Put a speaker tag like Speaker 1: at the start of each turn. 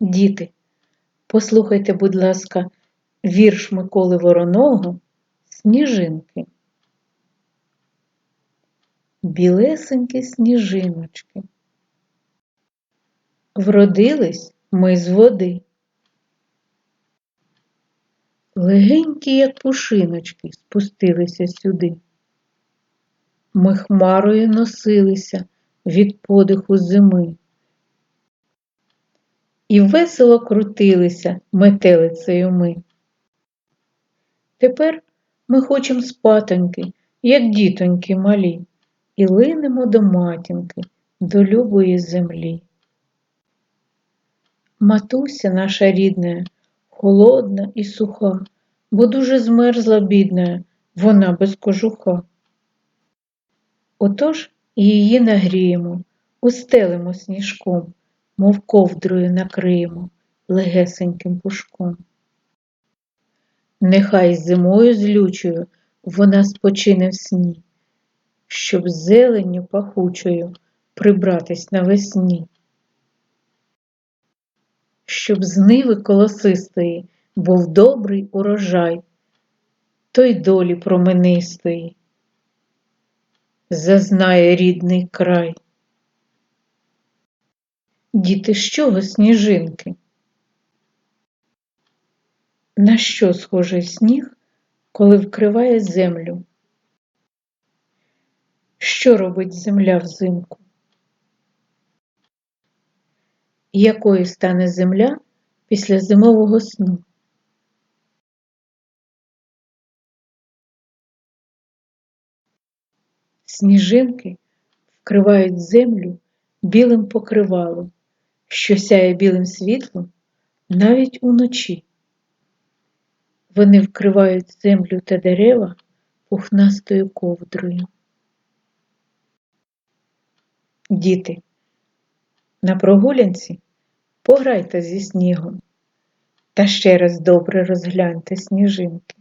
Speaker 1: Діти, послухайте, будь ласка, вірш Миколи Вороного Сніжинки. Білесенькі сніжиночки. Вродились ми з води. Легенькі, як пушиночки, спустилися сюди. Ми хмарою носилися від подиху зими. І весело крутилися метелицею ми. Тепер ми хочем спатоньки, як дітоньки малі, і линемо до матінки, до любої землі. Матуся наша рідна, холодна і суха, бо дуже змерзла бідна, вона без кожуха. Отож її нагріємо, устелимо сніжком, мов ковдрою накриємо легесеньким пушком. Нехай зимою злючою вона спочине в сні, щоб зеленню пахучою прибратись навесні, щоб з ниви колосистої був добрий урожай, той долі променистої зазнає рідний край. Діти, з чого сніжинки? На що схожий сніг, коли вкриває землю? Що робить земля взимку? Якою стане земля після зимового сну? Сніжинки вкривають землю білим покривалом, що сяє білим світлом навіть уночі. Вони вкривають землю та дерева пухнастою ковдрою. Діти, на прогулянці пограйте зі снігом та ще раз добре розгляньте сніжинки.